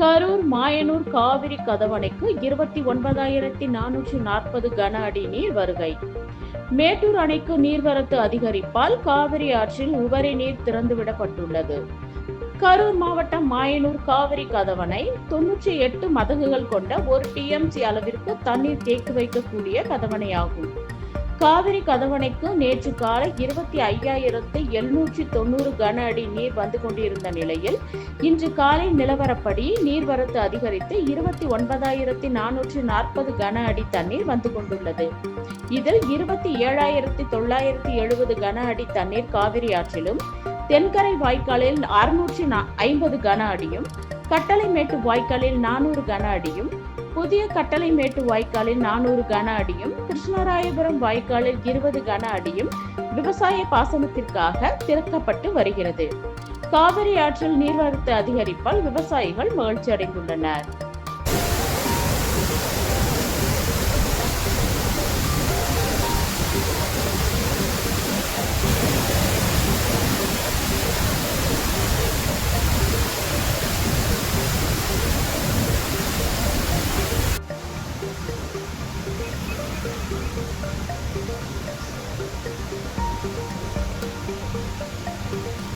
கரூர் மாயனூர் காவிரி கதவணைக்கு இருபத்தி ஒன்பதாயிரத்தி நானூற்றி நாற்பது கன அடி நீர் வருகை. மேட்டூர் அணைக்கு நீர்வரத்து அதிகரிப்பால் காவிரி ஆற்றில் உபரி நீர் திறந்துவிடப்பட்டுள்ளது. கரூர் மாவட்டம் மாயனூர் காவிரி கதவணை தொன்னூற்றி எட்டு மதகுகள் கொண்ட ஒரு டிஎம்சி அளவிற்கு தண்ணீர் தேக்கி வைக்கக்கூடிய கதவணையாகும். காவிரி கதவணைக்கு நேற்று காலை இருபத்தி ஐயாயிரத்து எழுநூற்றி தொண்ணூறு கன அடி நீர் வந்து கொண்டிருந்த நிலையில் இன்று காலை நிலவரப்படி நீர்வரத்து அதிகரித்து இருபத்தி ஒன்பதாயிரத்தி நானூற்றி நாற்பது கன அடி தண்ணீர் வந்து கொண்டுள்ளது. இதில் இருபத்தி ஏழாயிரத்தி தொள்ளாயிரத்தி எழுபது கன அடி தண்ணீர் காவிரி ஆற்றிலும் தென்கரை வாய்க்காலில் அறுநூற்றி ஐம்பது கன அடியும் கட்டளைமேட்டு வாய்க்காலில் நானூறு கன அடியும் புதிய கட்டளைமேட்டு வாய்க்காலில் நானூறு கன அடியும் கிருஷ்ணராயபுரம் வாய்க்காலில் இருபது கன அடியும் விவசாய பாசனத்திற்காக திறக்கப்பட்டு வருகிறது. காவிரி ஆற்றில் நீர்வரத்து அதிகரிப்பால் விவசாயிகள் மகிழ்ச்சி அடைந்துள்ளனர் Thank you.